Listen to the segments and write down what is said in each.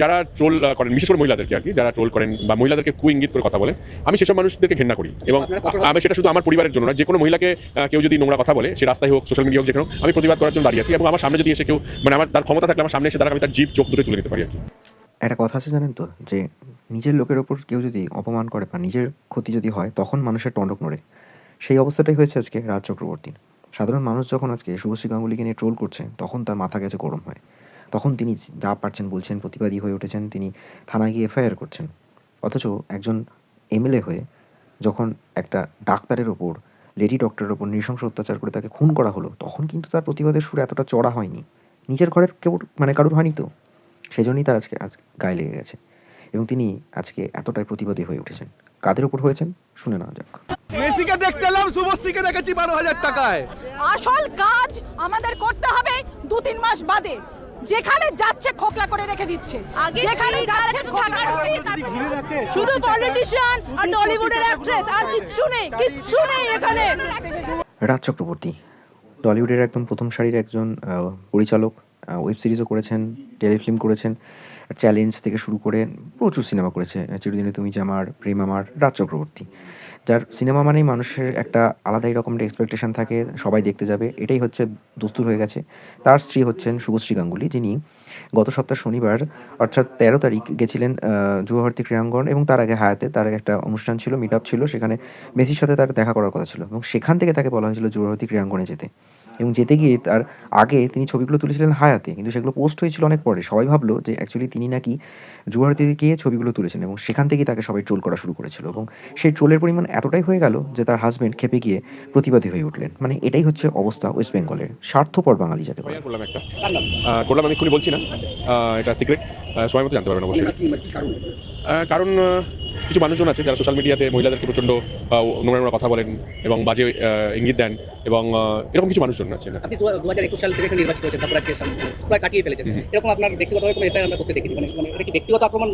যারা ট্রোল করেন বিশেষ করে মহিলাদেরকে আর কি যারা ট্রোল করেন বা মহিলাদেরকে কু ইঙ্গিত করে কথা বলেন আমি সেসব মানুষদেরকে ঘৃণা করি এবং আমি সেটা শুধু আমার পরিবারের জন্য না যে কোনো মহিলাকে কেউ যদি নোংরা কথা বলে সে রাস্তায় হোক সোশ্যাল মিডিয়া হোক যেখানে আমি প্রতিবাদ করার জন্য দাঁড়িয়ে আছি এবং আমার সামনে যদি এসে কেউ মানে আমার তার ক্ষমতা থাকলে আমার সামনে এসে তারা আমি তার জীব চোখ দুটো তুলে নিতে পারি আর কি। একটা কথা আছে জানেন তো যে নিজের লোকের ওপর কেউ যদি অপমান করে বা নিজের ক্ষতি যদি হয় তখন মানুষের টনক নড়ে। সেই অবস্থাটাই হয়েছে আজকে রাজ চক্রবর্তীর। সাধারণ মানুষ যখন আজকে শুভশ্রী গাঙ্গুলিকে নিয়ে ট্রোল করছে তখন তার মাথা গেছে গরম হয়। তখন তিনি যা পারছেন বলছেন প্রতিবাদী হয়ে উঠেছেন তিনি থানায় গিয়ে এফআইআর করছেন। অথচ একজন এমএলএ হয়ে যখন একটা ডাক্তারের ওপর লেডি ডক্টরের ওপর নৃশংস অত্যাচার করে তাকে খুন করা হলো তখন কিন্তু তার প্রতিবাদের সুর এতটা চড়া হয়নি। নিজের ঘরের কেউ মানে কারোর হয়নি তো। সেজন্যই তার আজকে আজ গায়ে লেগে গেছে। এবং তিনি আজকে এতটাই প্রতিবাদী হয়ে উঠেছেন। কাদের উপর হয়েছেন? শুনে নেওয়া যাক। মেসিকে দেখতে এলাম শুভশ্রীকে দেখেছি বারো হাজার টাকায়। আসল কাজ আমাদের করতে হবে দু তিন মাস বাদে। যেখানে যাচ্ছে খোকলা করে রেখে দিচ্ছে। যেখানে যাচ্ছে খোকলা শুধু পলিটিশিয়ান আর টলিউডের অ্যাক্ট্রেস আর কিচ্ছু নেই কিচ্ছু নেই এখানে। রাজ চক্রবর্তী টলিউডের একদম প্রথম সারির একজন আহ, পরিচালক ওয়েব সিরিজও করেছেন টেলিফিল্ম করেছেন। চ্যালেঞ্জ থেকে শুরু করে প্রচুর সিনেমা করেছে। চিরদিনে তুমি যে আমার, প্রেম আমার, রাজ চক্রবর্তী। যার সিনেমা মানেই মানুষের একটা আলাদাই রকম এক্সপেকটেশন থাকে, সবাই দেখতে যাবে। এটাই হচ্ছে দস্তুর হয়ে গেছে। তার স্ত্রী হচ্ছেন শুভশ্রী গাঙ্গুলি, যিনি গত সপ্তাহ শনিবার, অর্থাৎ তেরো তারিখ, গেছিলেন যুবভারতী ক্রীড়াঙ্গন এবং তার আগে হায়াতে তার একটা অনুষ্ঠান ছিল মিট ছিল, সেখানে মেসির সাথে তার দেখা করার কথা ছিল এবং সেখান থেকে তাকে বলা হয়েছিল যুবভারতী ক্রীড়াঙ্গনে যেতে। এবং যেতে গিয়ে তার আগে তিনি ছবিগুলো তুলেছিলেন হায়াতে, কিন্তু সেগুলো পোস্ট হয়েছিল অনেক পরে। সবাই ভাবলো যে অ্যাকচুয়ালি তিনি নাকি যুবভারতীতে গিয়ে ছবিগুলো তুলেছেন এবং সেখান থেকেই তাকে সবাই ট্রোল করা শুরু করেছিল এবং সেই ট্রোলের পরিমাণ এতটাই হয়ে গেল যে তার হাজবেন্ড খেপে গিয়ে প্রতিবাদী হয়ে উঠলেন। মানে এটাই হচ্ছে অবস্থা ওয়েস্ট বেঙ্গলের স্বার্থপর বাঙালি যাকে বলে। করলাম একটা। করলাম আমি বলছি না। এটা সিক্রেট সময় মতো জানতে পারবেন অবশ্যই। কারণ? কিছু মানুষজন আছে যারা সোশ্যাল মিডিয়াতে মহিলাদেরকে প্রচণ্ড আহ, নোংরা নোংরা কথা বলেন এবং বাজে ইঙ্গিত দেন এবং এরকম কিছু মানুষজন আছে আপনি দু হাজার একুশ সাল থেকে নির্বাচিত হয়েছেন তারপর আজকে প্রায় কাটিয়ে ফেলেছেন। এরকম আপনার ব্যক্তিগতভাবে কোনো এফআইআর আমরা করতে দেখিনি। মানে মানে এটা কি ব্যক্তিগত আক্রমণ?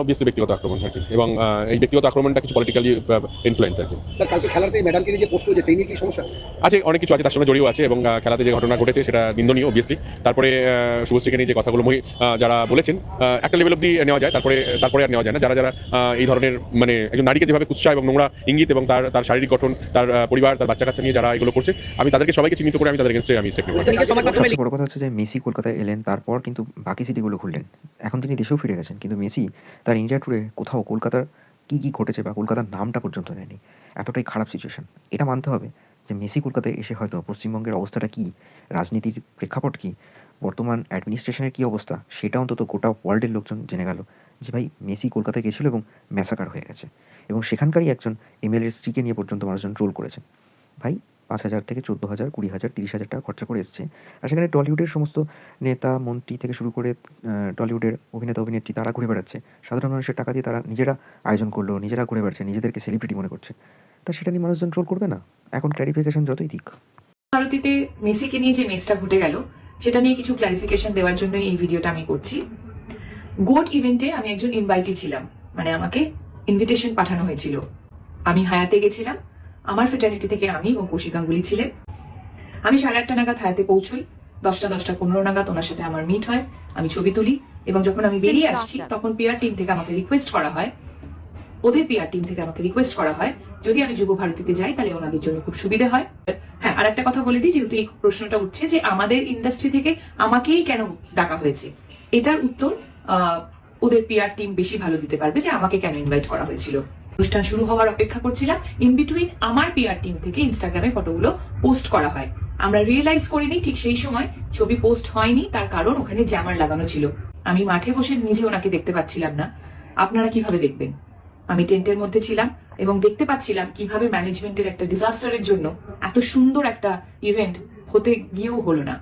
অবভিয়াসলি ব্যক্তিগত আক্রমণ আর এবং এই ব্যক্তিগত আক্রমণটা কিছু পলিটিক্যালি ইনফ্লুয়েন্স আর কি স্যার কালকে খেলাতে ম্যাডামকে নিয়ে যে পোস্ট হয়েছে সেই নিয়ে কি সমস্যা? আছে অনেক কিছু আছে তার সঙ্গে জড়িয়ে আছে এবং খেলাতে যে ঘটনা ঘটেছে সেটা নিন্দনীয় অবভিয়াসলি তারপরে আহ, শুভশ্রীকে নিয়ে যে কথাগুলো যারা বলেছেন আহ, একটা লেভেল অব্দি নেওয়া যায় তারপরে তারপরে আর নেওয়া যায় না। যারা যারা আহ, এই ধরনের মানে একজন নারীকে যেভাবে কুৎসা এবং নোংরা ইঙ্গিত এবং তার তার শারীরিক গঠন তার পরিবার তার বাচ্চা কাচ্চা নিয়ে যারা এগুলো করছে আমি তাদেরকে সবাইকে চিহ্নিত করে আমি তাদের এগেন্স্টে আমি স্টেপ নেব মেসিকে সমাজ মাধ্যমে সবচেয়ে বড় কথা হচ্ছে যে মেসি কলকাতায় এলেন তারপর কিন্তু বাকি সিটিগুলো ঘুরলেন। এখন তিনি দেশেও ফিরে গেছেন কিন্তু মেসি তার ইন্ডিয়া ট্যুরে কোথাও কলকাতার কী কী ঘটেছে বা কলকাতার নামটা পর্যন্ত নেয়নি। এতটাই খারাপ সিচুয়েশন এটা মানতে হবে যে মেসি কলকাতায় এসে হয়তো পশ্চিমবঙ্গের অবস্থাটা কী রাজনীতির প্রেক্ষাপট কী বর্তমান অ্যাডমিনিস্ট্রেশনের কী অবস্থা সেটা অন্তত গোটা ওয়ার্ল্ডের লোকজন জেনে গেল। যে ভাই মেসি কলকাতায় গেছিল এবং ম্যাসাকার হয়ে গেছে। এবং সেখানকারই একজন এমএলএর স্ত্রীকে নিয়ে পর্যন্ত মানুষজন ট্রোল করেছে। ভাই, পাঁচ হাজার থেকে চোদ্দ হাজার, কুড়ি হাজার, তিরিশ হাজার টাকা খরচা করে এসছে। আর সেখানে টলিউডের সমস্ত নেতা, মন্ত্রী থেকে শুরু করে টলিউডের অভিনেতা, অভিনেত্রী তারা ঘুরে বেড়াচ্ছে। সাধারণ মানুষের টাকা দিয়ে তারা নিজেরা আয়োজন করল, নিজেরা ঘুরে বেড়াচ্ছে, নিজেদেরকে সেলিব্রিটি মনে করছে। তা সেটা নিয়ে মানুষজন ট্রোল করবে না? এখন ক্ল্যারিফিকেশন যতই দিক। ভারতীতে মেসিকে নিয়ে যে মেসটা ঘটে গেল, সেটা নিয়ে কিছু ক্লারিফিকেশন দেওয়ার জন্য এই ভিডিওটা আমি করছি। গোট ইভেন্টে আমি একজন ইনভাইটি ছিলাম। মানে আমাকে ইনভিটেশন পাঠানো হয়েছিল। আমি হায়াতে গেছিলাম। আমার ফেটার্নিটি থেকে আমি এবং কৌশিক গাঙ্গুলি ছিলেন। আমি সাড়ে আটটা নাগাদ হায়াতে পৌঁছই। দশটা দশটা পনেরো নাগাদ ওনার সাথে আমার মিট হয়। আমি ছবি তুলি এবং যখন আমি বেরিয়ে আসছি তখন পিআর টিম থেকে আমাকে রিকোয়েস্ট করা হয়। ওদের পিআর টিম থেকে আমাকে রিকোয়েস্ট করা হয় যদি আমি যুব ভারতীতে যাই তাহলে ওনাদের জন্য খুব সুবিধা হয়। হ্যাঁ আর একটা কথা বলে দিই যেহেতু এই প্রশ্নটা উঠছে যে আমাদের ইন্ডাস্ট্রি থেকে আমাকেই কেন ডাকা হয়েছে? এটার উত্তর ওদের পিআর টিম বেশি ভালো দিতে পারবে যে আমাকে কেন ইনভাইট করা হয়েছিল। অনুষ্ঠান শুরু হওয়ার অপেক্ষা করছিলাম। ইন বিটুইন আমার পিআর টিম থেকে ইনস্টাগ্রামে ফটোগুলো পোস্ট করা হয়। আমরা রিয়েলাইজ করিনি ঠিক সেই সময় ছবি পোস্ট হয়নি, তার কারণ ওখানে জ্যামার লাগানো ছিল। আমি মাঠে বসে নিজে ওনাকে দেখতে পাচ্ছিলাম না। আপনারা কীভাবে দেখবেন? আমি টেন্টের মধ্যে ছিলাম এবং দেখতে পাচ্ছিলাম কীভাবে ম্যানেজমেন্টের একটা ডিজাস্টারের জন্য এত সুন্দর একটা ইভেন্ট হতে গিয়েও হলো না।